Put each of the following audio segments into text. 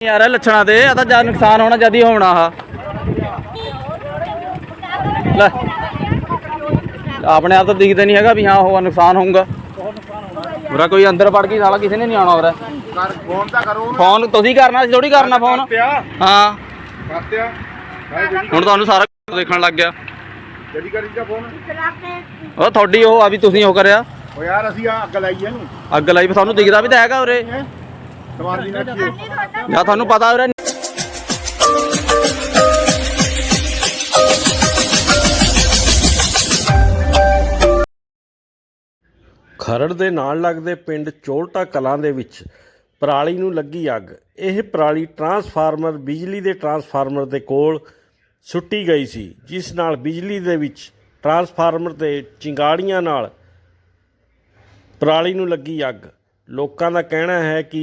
ਯਾਰ ਇਹ ਲੱਛਣਾ ਦੇ ਆ ਤਾਂ ਜਦ ਨੁਕਸਾਨ ਹੋਣਾ ਜਦ ਹੀ ਹੋਣਾ ਆ ਲੈ। ਆਪਣੇ ਆਪ ਤਾਂ ਦਿਖਦਾ ਨਹੀਂ ਹੈਗਾ ਵੀ ਹਾਂ ਹੋਗਾ ਨੁਕਸਾਨ ਹੋਊਗਾ। ਉਰਾ ਕੋਈ ਅੰਦਰ ਵੜ ਕੇ ਸਾਲਾ ਕਿਸੇ ਨੇ ਨਹੀਂ ਆਉਣਾ ਕਰ ਫੋਨ ਤਾਂ ਕਰੋ ਫੋਨ ਤੁਸੀਂ ਕਰਨਾ ਸੀ ਥੋੜੀ ਕਰਨਾ ਫੋਨ। ਹਾਂ। ਕਰਤਿਆ। ਹੁਣ ਤੁਹਾਨੂੰ ਸਾਰਾ ਦੇਖਣ ਲੱਗ ਗਿਆ। ਜਿਹੜੀ ਕਰੀ ਦਾ ਫੋਨ। ਉਹ ਤੁਹਾਡੀ ਉਹ ਆ ਵੀ ਤੁਸੀਂ ਉਹ ਕਰਿਆ। ਓ ਯਾਰ ਅਸੀਂ ਅੱਗ ਲਾਈ ਇਹਨੂੰ। ਅੱਗ ਲਾਈ ਤੁਹਾਨੂੰ ਦਿਖਦਾ ਵੀ ਤਾਂ ਹੈਗਾ ਉਰੇ। ਸਮਾਨ ਦੀ ਨਾ ਜਾਂ ਤੁਹਾਨੂੰ ਪਤਾ ਉਰੇ ਖਰੜ ਦੇ ਨਾਲ ਲੱਗਦੇ ਪਿੰਡ ਚੋਲਟਾ ਕਲਾਂ ਦੇ ਵਿੱਚ ਪਰਾਲੀ ਨੂੰ ਲੱਗੀ ਅੱਗ। ਇਹ ਪਰਾਲੀ ਟਰਾਂਸਫਾਰਮਰ ਬਿਜਲੀ ਦੇ ਟਰਾਂਸਫਾਰਮਰ ਦੇ ਕੋਲ ਸੁੱਟੀ ਗਈ ਸੀ ਜਿਸ ਨਾਲ ਬਿਜਲੀ ਦੇ ਵਿੱਚ ਟਰਾਂਸਫਾਰਮਰ ਤੇ ਚਿੰਗਾੜੀਆਂ ਨਾਲ ਪਰਾਲੀ ਨੂੰ ਲੱਗੀ ਅੱਗ। ਲੋਕਾਂ ਦਾ ਕਹਿਣਾ ਹੈ ਕਿ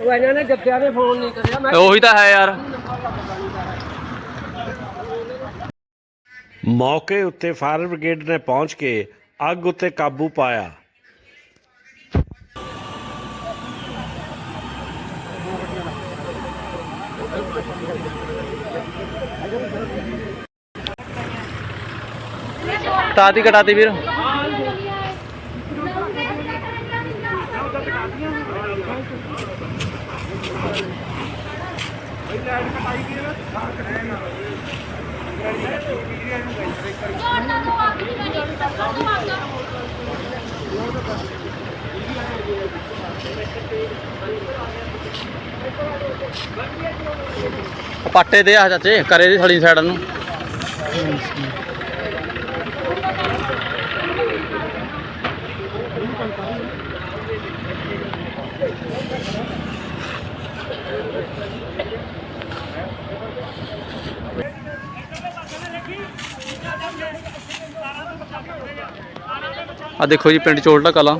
ਉਹ ਇਹਨਾਂ ਨੇ ਜੱਗਿਆ ਨੇ ਫੋਨ ਨਹੀਂ ਕਰਿਆ ਮੈਂ ਉਹੀ ਤਾਂ ਹੈ ਯਾਰ। ਮੌਕੇ ਉੱਤੇ ਫਾਇਰ ਬ੍ਰਿਗੇਡ ਨੇ ਪਹੁੰਚ ਕੇ ਅੱਗ ਉੱਤੇ ਕਾਬੂ ਪਾਇਆ। ਤਾਤੀ ਕਟਾਤੀ ਵੀਰ। ਪਾਟੇ ਦੇ ਆ ਚਾਚੇ ਕਰੇ ਦੀ ਥੜੀ ਸਾਈਡ ਨੂੰ। ਆ ਦੇਖੋ ਜੀ ਪਿੰਡ ਚੋਲਟਾ ਕਲਾਂ।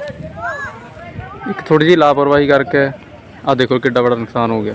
ਇੱਕ ਥੋੜੀ ਜਿਹੀ ਲਾਪਰਵਾਹੀ ਕਰਕੇ ਆ ਦੇਖੋ ਕਿੱਡਾ ਬੜਾ ਨੁਕਸਾਨ ਹੋ ਗਿਆ।